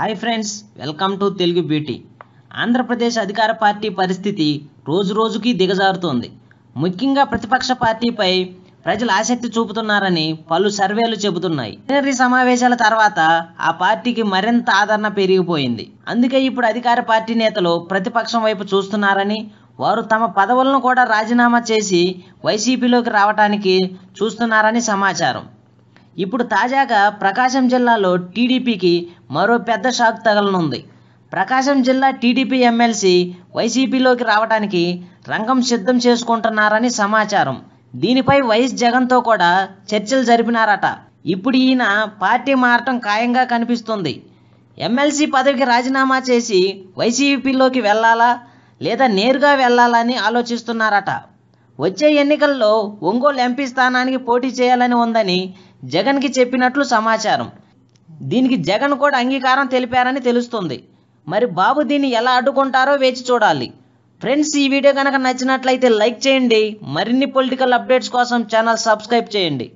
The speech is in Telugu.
Hi friends welcome to Telugu beauty. Andhra Pradesh అధికార పార్టీ పరిస్థితి రోజు రోజుకి దిగజారుతోంది. ముఖ్యంగా ప్రతిపక్ష పార్టీపై ప్రజలు ఆసక్తి చూపుతున్నారని పలు సర్వేలు చెబుతున్నాయి. ప్లీనరీ సమావేశాల తర్వాత ఆ పార్టీకి మరింత ఆదరణ పెరిగిపోయింది. అందుకే ఇప్పుడు అధికార పార్టీ నేతలు ప్రతిపక్షం వైపు చూస్తున్నారని వారు తమ పదవులను కూడా రాజీనామా చేసి వైసీపీలోకి రావటానికి చూస్తున్నారని సమాచారం. ఇప్పుడు తాజాగా ప్రకాశం జిల్లాలో టీడీపీకి మరో పెద్ద షాక్ తగలనుంది. ప్రకాశం జిల్లా టీడీపీ ఎమ్మెల్సీ వైసీపీలోకి రావడానికి రంగం సిద్ధం చేసుకుంటున్నారని సమాచారం. దీనిపై వైఎస్ జగన్తో కూడా చర్చలు జరిపినారట. ఇప్పుడు ఈయన పార్టీ మారటం ఖాయంగా కనిపిస్తుంది. ఎమ్మెల్సీ పదవికి రాజీనామా చేసి వైసీపీలోకి వెళ్ళాలా లేదా నేరుగా వెళ్ళాలని ఆలోచిస్తున్నారట. వచ్చే ఎన్నికల్లో ఒంగోలు ఎంపీ స్థానానికి పోటీ చేయాలని ఉందని జగన్కి చెప్పినట్లు సమాచారం. దీనికి జగన్ కూడా అంగీకారం తెలిపారని తెలుస్తుంది. మరి బాబు దీన్ని ఎలా అడ్డుకుంటారో వేచి చూడాలి. ఫ్రెండ్స్ ఈ వీడియో కనుక నచ్చినట్లయితే లైక్ చేయండి. మరిన్ని పొలిటికల్ అప్డేట్స్ కోసం ఛానల్ సబ్స్క్రైబ్ చేయండి.